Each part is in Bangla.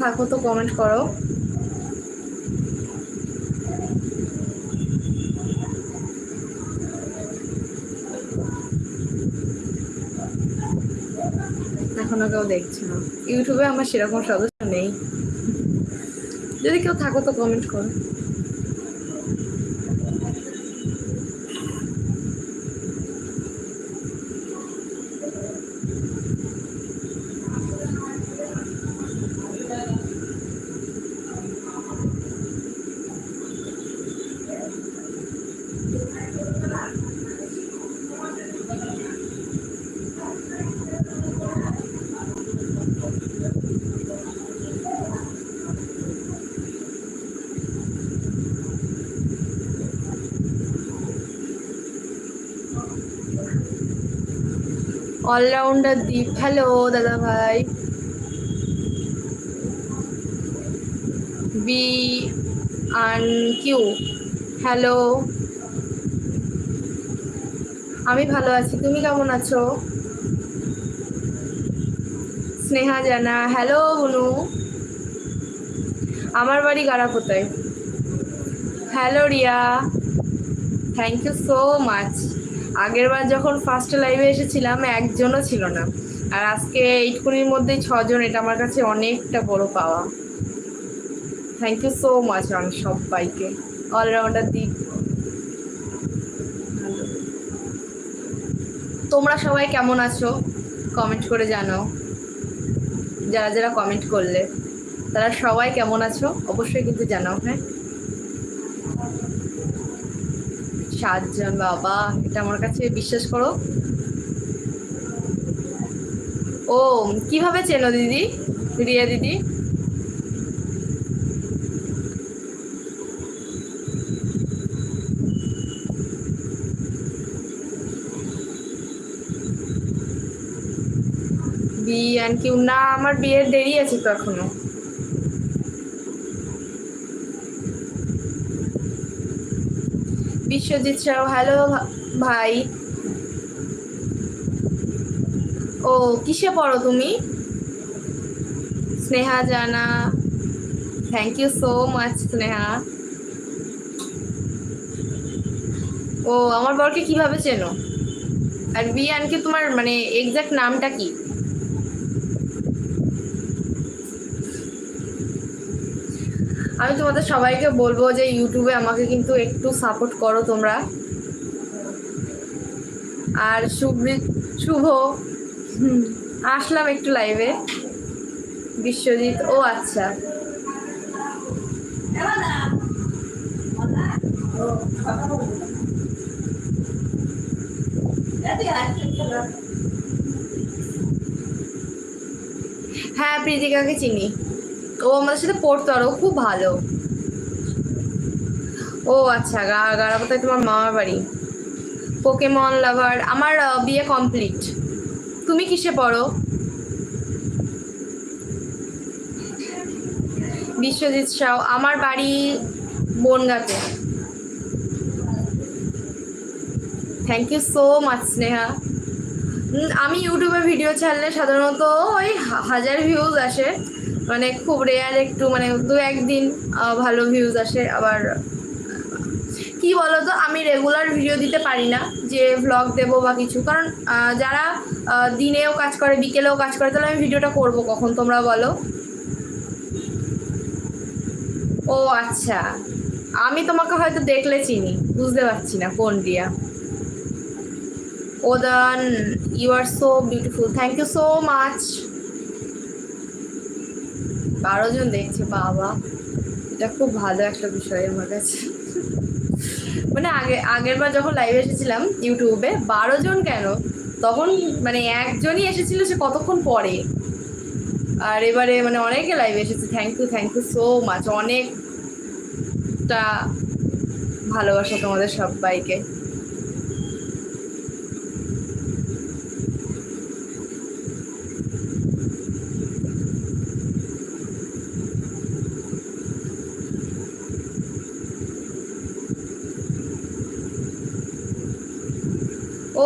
থাকো তো কমেন্ট করো। এখনও কেউ দেখছে না। ইউটিউবে আমার সেরকম সদস্য নেই। যদি কেউ থাকো তো কমেন্ট করো। অলরাউন্ডার দীপ হ্যালো দাদা ভাই বি আন কিউ হ্যালো আমি ভালো আছি। তুমি কেমন আছো? স্নেহা জানা। হ্যালো বুনু। আমার বাড়ি গাড়াপোতায় hello Riya. Thank you so much আগের বার যখন ফার্স্ট লাইভে এসেছিলাম, একজনও ছিল না। আর আজকে এইটুকুনির মধ্যেই ছজন, এটা আমার কাছে অনেকটা বড় পাওয়া। থ্যাংক ইউ সো মাচ অনেক সবাইকে। অলরাউন্ডার দিক। তোমরা সবাই কেমন আছো? কমেন্ট করে জানাও। যারা যারা কমেন্ট করলে, তারা সবাই কেমন আছো? অবশ্যই কিন্তু জানাও হ্যাঁ? সাতজন বাবা, এটা আমার কাছে বিশ্বাস করো। ও, কীভাবে চেনো দিদি? রিয়া দিদি? বিয়ান কিউ না, আমার বিয়ের দেরি আছে তো এখনও। বিশ্বজিৎ সাউ হ্যালো ভাই। ও, কিসে পড়ো তুমি? Sneha Jana. Thank you so much Sneha. ও, আমার বরকে কীভাবে চেনো? আর বিয়ানকে তোমার মানে এক্সাক্ট নামটা কি? আমি তোমাদের সবাইকে বলব যে ইউটিউবে আমাকে কিন্তু একটু সাপোর্ট করো তোমরা। আর সুব্রিত শুভ আসলাম একটু লাইভে বিশ্বজিৎ, ও আচ্ছা। হ্যাঁ প্রীতিকাকে চিনি। ও আমাদের সাথে পড়তো আর খুব ভালো। ও আচ্ছা গা গাড়াপোতায় তোমার মামার বাড়ি। পোকেমন লাভার আমার বিয়ে কমপ্লিট তুমি কিসে পড়ো? বিশ্বজিৎ সাউ, আমার বাড়ি বনগাতে। Thank you so much Sneha. আমি ইউটিউবে ভিডিও ছাড়লে সাধারণত ওই হাজার ভিউজ আসে। মানে খুব রেয়ার একটু মানে দু একদিন ভালো ভিউজ আসে। আবার, কি বলতো, আমি রেগুলার ভিডিও দিতে পারি না যে ভ্লগ দেবো বা কিছু। কারণ যারা দিনেও কাজ করে, বিকেলেও কাজ করে, তাহলে আমি ভিডিওটা করব কখন, তোমরা বলো? ও আচ্ছা। আমি তোমাকে হয়তো দেখলে চিনি, বুঝতে পারছি না কোন রিয়া দান you are so beautiful thank you so much বারো জন দেখছে, বাবা। এটা খুব ভালো একটা বিষয় আমার কাছে। মানে আগে, আগের বার যখন লাইভে এসেছিলাম ইউটিউবে বারো জন কেন? তখন মানে একজনই এসেছিল সে কতক্ষণ পরে? আর এবারে মানে অনেকে লাইভে এসেছে। Thank you thank you so much অনেকটা ভালোবাসা তোমাদের সবাইকে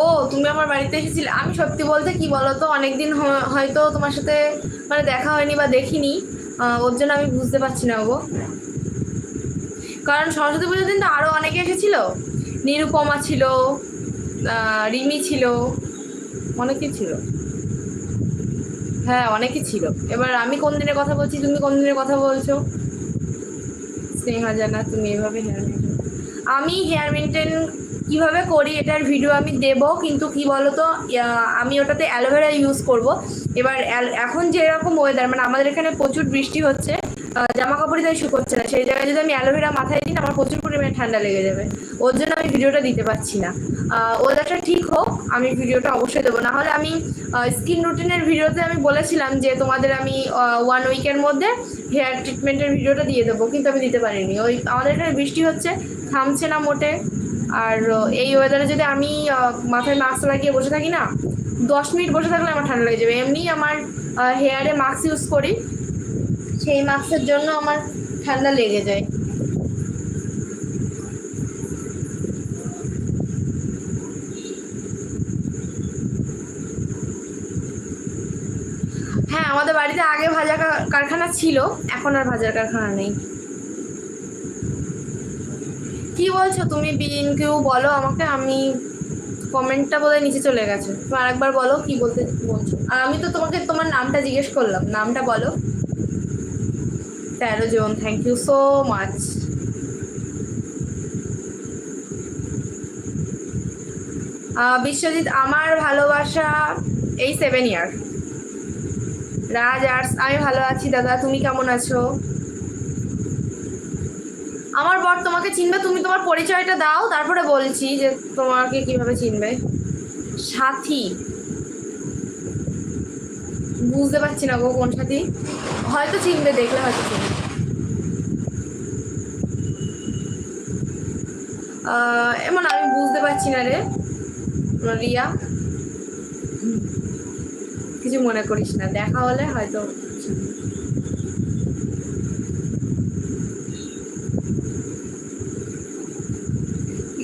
ও তুমি আমার বাড়িতে এসেছিলে। আমি সত্যি বলতে কি বলতো, অনেকদিন হ- হয়তো তোমার সাথে মানে দেখা হয়নি বা দেখিনি। ওর জন্য আমি বুঝতে পারছি না গো। কারণ সরস্বতী পুজোর দিন তো আরও অনেকে এসেছিল। নিরুপমা ছিল রিমি ছিল, অনেকে ছিল। হ্যাঁ অনেকে ছিল। এবার আমি কোন দিনের কথা বলছি, তুমি কোন দিনের কথা বলছো? স্নেহা জানা, তুমি এভাবে হেয়ার মেনটেন আমি হেয়ার মেনটেন কীভাবে করি এটার ভিডিও আমি দেব, কিন্তু কি বলতো আমি ওটাতে অ্যালোভেরা ইউজ করব। এবার এখন যেরকম ওয়েদার মানে আমাদের এখানে প্রচুর বৃষ্টি হচ্ছে জামা কাপড়ই তাই শুকোচ্ছে না। সেই জায়গায় যদি আমি অ্যালোভেরা মাথায় দিই, আমার প্রচুর পরিমাণে ঠান্ডা লেগে যাবে। ওর জন্য আমি ভিডিওটা দিতে পারছি না। ওয়েদারটা ঠিক হোক, আমি ভিডিওটা অবশ্যই দেবো। নাহলে আমি স্কিন রুটিনের ভিডিওতে আমি বলেছিলাম যে তোমাদের আমি ওয়ান উইকের মধ্যে হেয়ার ট্রিটমেন্টের ভিডিওটা দিয়ে দেবো, কিন্তু আমি দিতে পারিনি। ওই, আমাদের এখানে বৃষ্টি হচ্ছে, থামছে না মোটে। আর এই ওয়েদারে যদি আমি মাথায় মাস্ক লাগিয়ে বসে থাকি না, দশ মিনিট বসে থাকলে আমার ঠান্ডা লেগে যাবে। এমনি আমার হেয়ারে মাস্ক ইউজ করি, সেই মাস্কের জন্য আমার ঠান্ডা লেগে যায়। হ্যাঁ আমাদের বাড়িতে আগে ভাজা কারখানা ছিল, এখন আর ভাজার কারখানা নেই। কি বলছো? তুমি বিন কেউ বলো আমাকে, আমি কমেন্টটা বোধহয় নিচে চলে গেছে। তুমি আরেকবার বলো কি বলতে বলছো। আর আমি তো তোমাকে, তোমার নামটা জিজ্ঞেস করলাম। নামটা বলো। তেরো জন thank you so much Biswajit, আমার ভালোবাসা এই সেভেন ইয়ার রাজ আর্টস আমি ভালো আছি, দাদা। তুমি কেমন আছো? আমার বর তোমাকে চিনবে, তুমি তোমার পরিচয়টা দাও, তারপরে বলছি যে তোমাকে কীভাবে চিনবে। সাথী। বুঝতে পারছি না গো কোন সাথী। হয়তো চিনবে, দেখলে হয়তো চিনবে। এমন আমি বুঝতে পারছি না রে, রিয়া। কিছু মনে করিস না, দেখা হলে হয়তো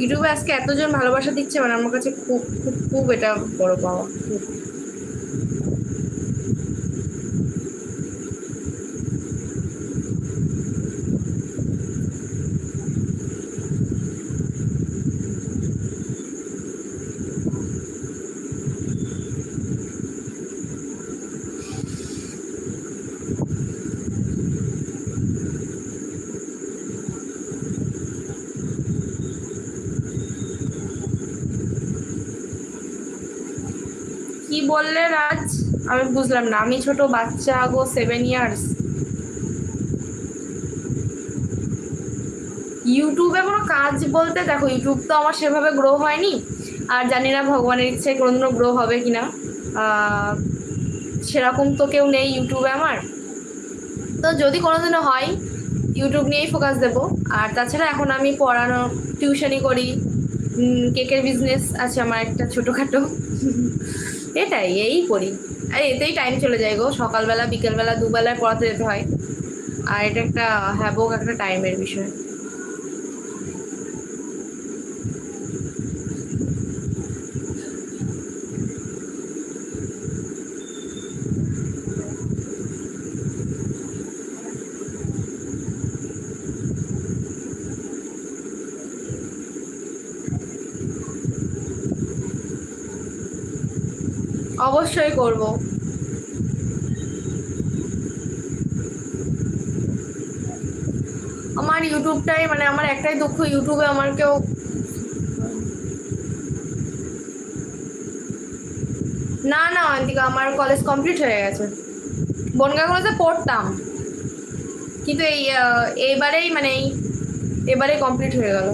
ইউটিউবে আজকে এতজন ভালোবাসা দিচ্ছে মানে আমার কাছে খুব খুব খুব এটা বড় পাওয়া। খুব বললে রাজ, আমি বুঝলাম না। আমি ছোট বাচ্চা গো সেভেন ইয়ার্স ইউটিউবে কোনো কাজ বলতে, দেখো ইউটিউব তো আমার সেভাবে গ্রো হয়নি। আর জানি না ভগবানের ইচ্ছে কোনোদিনও গ্রো হবে কি না সেরকম তো কেউ নেই ইউটিউবে আমার। তো যদি কোনোদিনও হয় ইউটিউব নিয়েই ফোকাস দেব। আর তাছাড়া এখন আমি পড়ানো টিউশনই করি। কেকের বিজনেস আছে আমার একটা ছোটোখাটো। এটাই, এই করি। আর এতেই টাইম চলে যায় গো, সকালবেলা, বিকেলবেলা, দুবেলায় পড়াতে যেতে হয়। আর এটা একটা হ্যাবক একটা টাইমের বিষয়। অবশ্যই করব। আমার ইউটিউবটাই মানে আমার একটাই দুঃখ, ইউটিউবে আমার কেউ না না অন্তিকা আমার কলেজ কমপ্লিট হয়ে গেছে। বনগা কলেজে পড়তাম, কিন্তু এই এবারেই মানে এই এবারেই কমপ্লিট হয়ে গেল।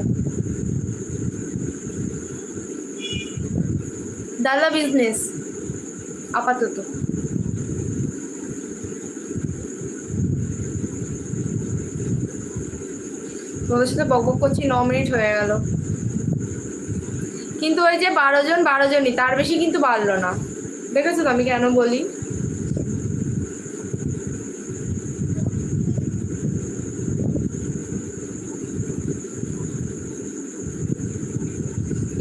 ডালা বিজনেস আপাতত। তোদের সাথে বক বক করছি, ন মিনিট হয়ে গেল। কিন্তু ওই যে বারো জন, বারো জনই, তার বেশি কিন্তু বাড়লো না। দেখেছ তো আমি কেন বলি?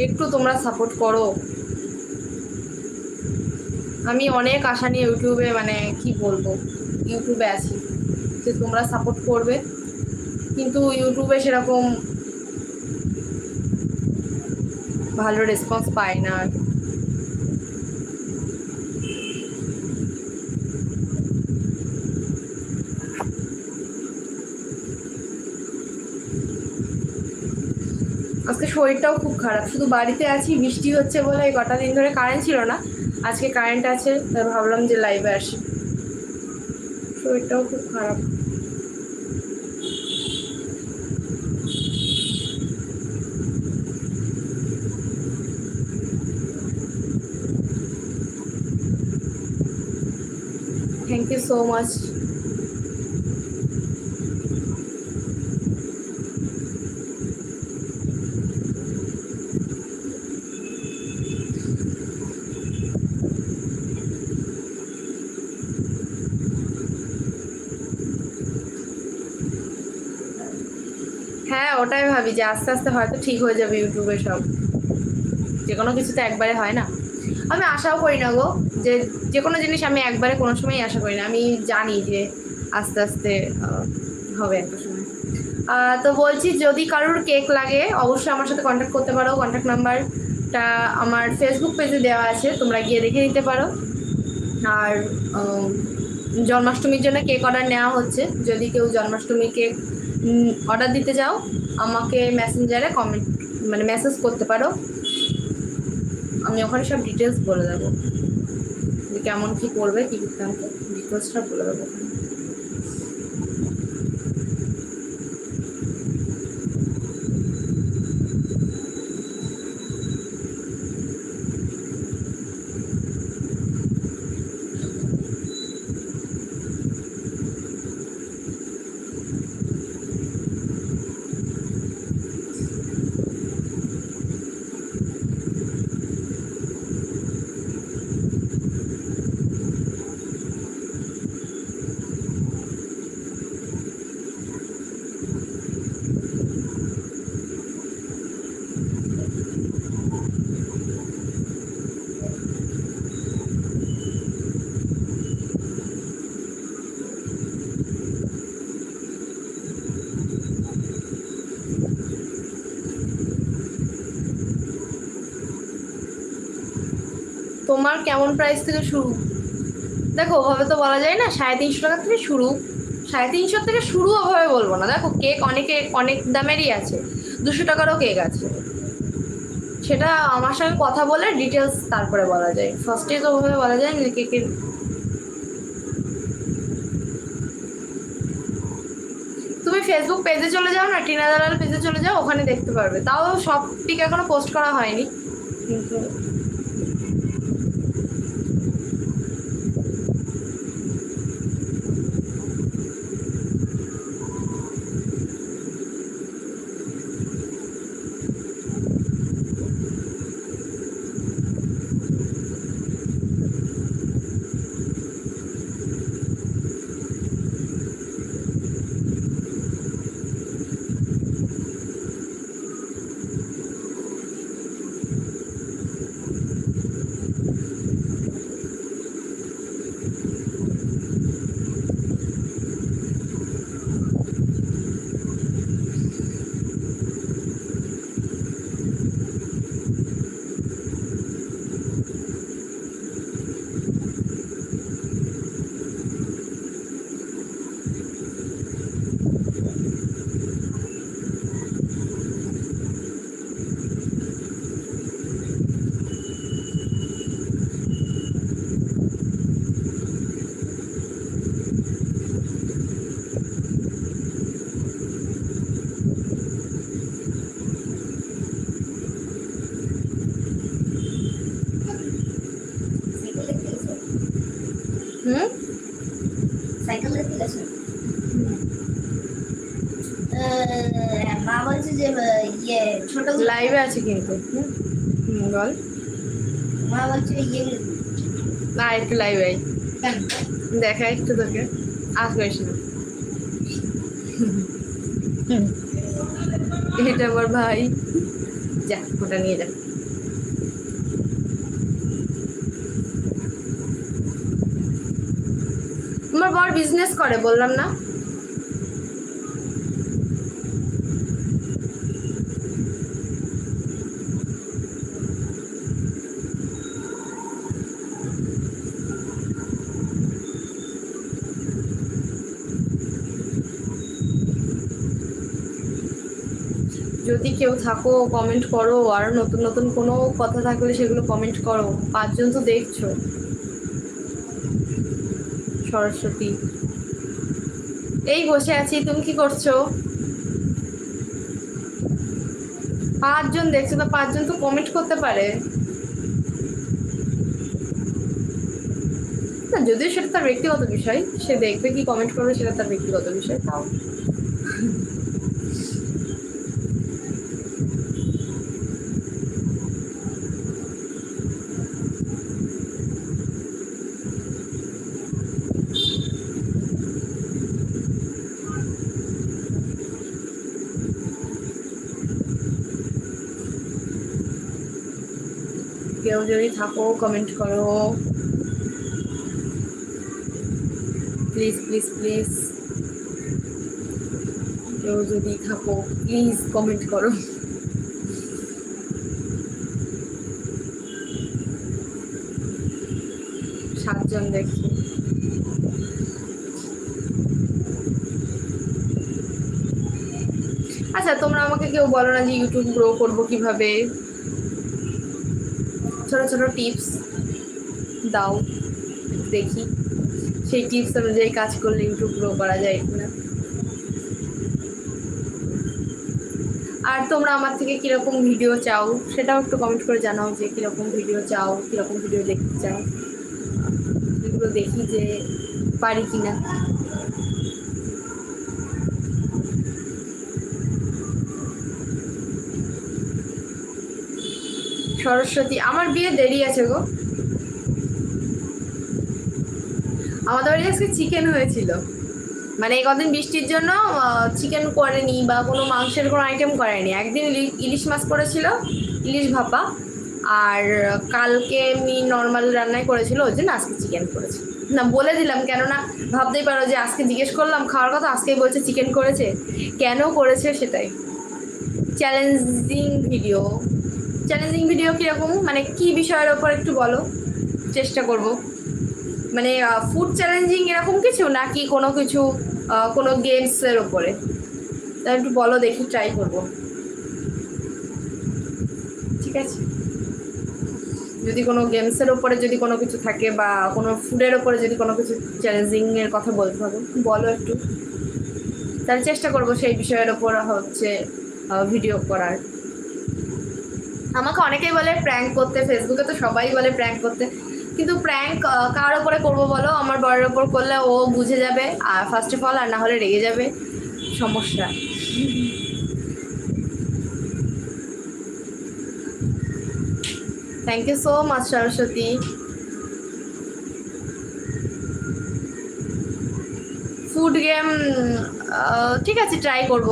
একটু তোমরা সাপোর্ট করো। আমি অনেক আশা নিয়ে ইউটিউবে মানে কি বলব, ইউটিউবে আছি যে তোমরা সাপোর্ট করবে। কিন্তু ইউটিউবে সেরকম ভালো রেসপন্স পাই না আজকে শরীরটাও খুব খারাপ, শুধু বাড়িতে আছি, বৃষ্টি হচ্ছে বলে কটা দিন ধরে কারেন্ট ছিল না। আজকে কারেন্ট আছে ভাবলাম যে লাইভে আসি। শরীরটাও খুব খারাপ। থ্যাংক ইউ সো মাচ যে আস্তে আস্তে হয়তো ঠিক হয়ে যাবে ইউটিউবে সব। যে কোনো কিছু তো একবারে হয় না। আমি আশাও করি না গো যে যে কোনো জিনিস আমি একবারে কোনো সময়ই আশা করি না। আমি জানি যে আস্তে আস্তে হবে একটা সময়। তো বলছি যদি কারোর কেক লাগে, অবশ্যই আমার সাথে কন্ট্যাক্ট করতে পারো। কন্ট্যাক্ট নাম্বারটা আমার ফেসবুক পেজে দেওয়া আছে। তোমরা গিয়ে দেখে নিতে পারো। আর জন্মাষ্টমীর জন্য কেক অর্ডার নেওয়া হচ্ছে। যদি কেউ জন্মাষ্টমী কেক অর্ডার দিতে চাও আমাকে মেসেঞ্জারে কমেন্ট মানে মেসেজ করতে পারো আমি ওখানে সব ডিটেলস বলে দেবো কেমন কী করবে, কী করতে হবে ডিটেলসটা বলে দেবো ওখানে। তোমার কেমন প্রাইস থেকে শুরু? দেখো, ওভাবে তো বলা যায় না, সাড়ে তিনশো টাকা থেকে শুরু। সাড়ে তিনশো থেকে শুরু ওভাবে বলব না। দেখো কেক অনেকে, অনেক দামেরই আছে। দুশো টাকারও কেক আছে। সেটা আমার সঙ্গে কথা বলে ডিটেলস তারপরে বলা যায়। ফার্স্টে তো ওভাবে বলা যায় না কেকের তুমি ফেসবুক পেজে চলে যাও না, টিনা দালাল পেজে চলে যাও, ওখানে দেখতে পারবে। তাও সব পিক এখনও পোস্ট করা হয়নি। কিন্তু হুম সাইকেল দেখতে গেছে মা বলছে যে আহ, ইয়ে ছোট লাইভে আছে কিন্তু। হুম বল। ইয়ে না একটু লাইভে? দেখা একটু তোকে। না এটা আমার ভাই। যা ওটা নিয়ে যা। আমার বর বিজনেস করে বললাম না? যদি কেউ থাকো কমেন্ট করো, আর নতুন নতুন কোনো কথা থাকলে সেগুলো কমেন্ট করো। পাঁচজন তো দেখছ। সরস্বতী। এই বসে আছি, তুমি কি করছ? পাঁচজন দেখছ, তো পাঁচজন তো কমেন্ট করতে পারে। না, যদিও সেটা তার ব্যক্তিগত বিষয়, সে দেখবে কি কমেন্ট করবে, সেটা তার ব্যক্তিগত বিষয়, তাও। কেউ যদি থাকো কমেন্ট করো। প্লিজ প্লিজ প্লিজ কেউ যদি থাকো প্লিজ কমেন্ট করো। সাতজন দেখছি আচ্ছা তোমরা আমাকে কেউ বলো না যে ইউটিউব গ্রো করব কীভাবে? ছোট ছোট টিপস দাও, দেখি। সেই টিপস অনুযায়ী কাজ করলে ইউটিউব গ্রো করা যায় কিনা। আর তোমরা আমার থেকে কীরকম ভিডিও চাও, সেটাও একটু কমেন্ট করে জানাও যে কীরকম ভিডিও চাও, কীরকম ভিডিও দেখতে চাও। এগুলো দেখি যে পারি কিনা। সরস্বতী। আমার বিয়ে দেরি আছে গো। আমাদের বাড়ি আজকে চিকেন হয়েছিল। মানে এই কদিন বৃষ্টির জন্য চিকেন করেনি বা কোনো মাংসের কোনো আইটেম করেনি। একদিন ইলি- ইলিশ মাছ করেছিল, ইলিশ ভাপা। আর কালকে এমনি নর্মাল রান্নাই করেছিল, ওই জন্য আজকে চিকেন করেছে। না, বলে দিলাম, কেননা ভাবতেই পারো যে আজকে জিজ্ঞেস করলাম, খাওয়ার কথা আজকেই বলছে চিকেন করেছে। কেন করেছে সেটাই। চ্যালেঞ্জিং ভিডিও চ্যালেঞ্জিং ভিডিও কীরকম? মানে কি বিষয়ের ওপর একটু বলো? চেষ্টা করব। মানে ফুড চ্যালেঞ্জিং এরকম কিছু নাকি কোনো কিছু কোনো গেমসের ওপরে? তা একটু বলো, দেখি ট্রাই করব। ঠিক আছে? যদি কোনো গেমসের ওপরে যদি কোনো কিছু থাকে বা কোনো ফুডের ওপরে যদি কোনো কিছু চ্যালেঞ্জিং এর কথা বলতে হবে, বলো একটু। তাহলে চেষ্টা করব সেই বিষয়ের ওপর হচ্ছে ভিডিও করার। আমাকে অনেকেই বলে প্র্যাঙ্ক করতে ফেসবুকে তো সবাই বলে প্র্যাঙ্ক করতে। কিন্তু প্র্যাঙ্ক কার ওপরে করব বলো? আমার বরের ওপর করলে ও বুঝে যাবে, আর ফার্স্ট অফ অল আর না হলে রেগে যাবে। সমস্যা। Thank you so much Saraswati. Food game ঠিক আছে ট্রাই করব।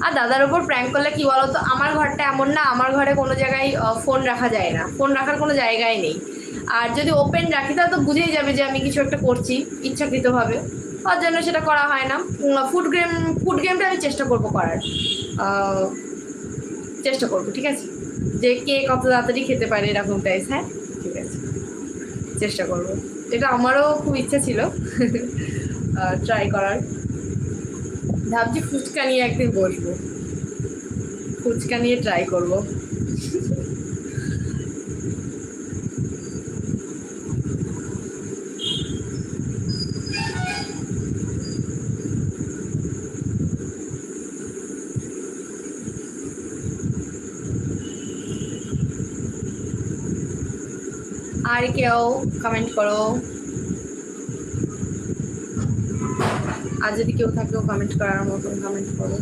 আর দাদার ওপর প্র্যাঙ্ক করলে কি বলতো? আমার ঘরটা এমন না, আমার ঘরে কোনো জায়গায় ফোন রাখা যায় না। ফোন রাখার কোনো জায়গায় নেই। আর যদি ওপেন রাখি, তাহলে তো বুঝেই যাবে যে আমি কিছু একটা করছি, ইচ্ছাকৃতভাবে। তার জন্য সেটা করা হয় না। ফুড গেম ফুড গেমটা আমি চেষ্টা করব করার। চেষ্টা করব, ঠিক আছে? যে কে কত তাড়াতাড়ি খেতে পারে এরকম টাইপ হ্যাঁ? ঠিক আছে। চেষ্টা করব। এটা আমারও খুব ইচ্ছা ছিল। ট্রাই করার। ভাবছি ফুচকা নিয়ে একদিন বসবো। ফুচকা নিয়ে ট্রাই করব। আর কেউ কমেন্ট করো। আর যদি কেউ থাকেও কমেন্ট করার মতন কমেন্ট করো।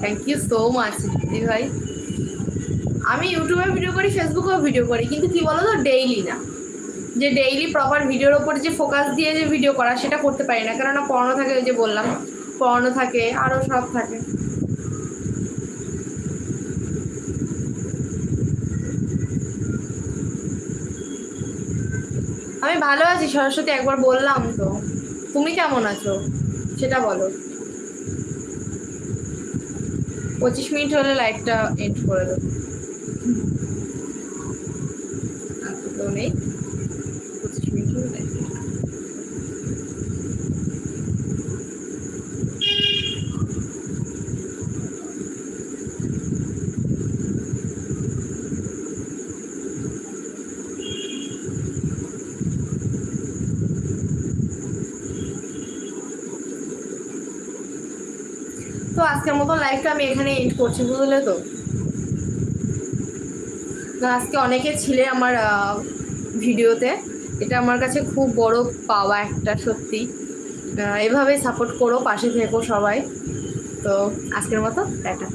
থ্যাংক ইউ সো মাচ দিদি ভাই। আমি ইউটিউবে ভিডিও করি ফেসবুকেও ভিডিও করি, কিন্তু কি বলো তো ডেইলি না। যে ডেইলি প্রপার ভিডিওর ওপর যে ফোকাস দিয়ে যে ভিডিও করা, সেটা করতে পারি না। কেননা পড়ানো থাকে ওই যে বললাম, পড়ানো থাকে আরও সব থাকে। আমি ভালো আছি, সরস্বতী, একবার বললাম তো। তুমি কেমন আছো? সেটা বলো। পঁচিশ মিনিট হলে লাইটটা এন্ড করে দেবো। নেই। End। তো আজকের মতো লাইভটা আমি এখানে এন্ড করছি, বুঝলে তো আজকে অনেকে ছিলে আমার ভিডিওতে এটা আমার কাছে খুব বড় পাওয়া একটা, সত্যি। এভাবে সাপোর্ট করো, পাশে থেকো সবাই। তো আজকের মতো, টাটা।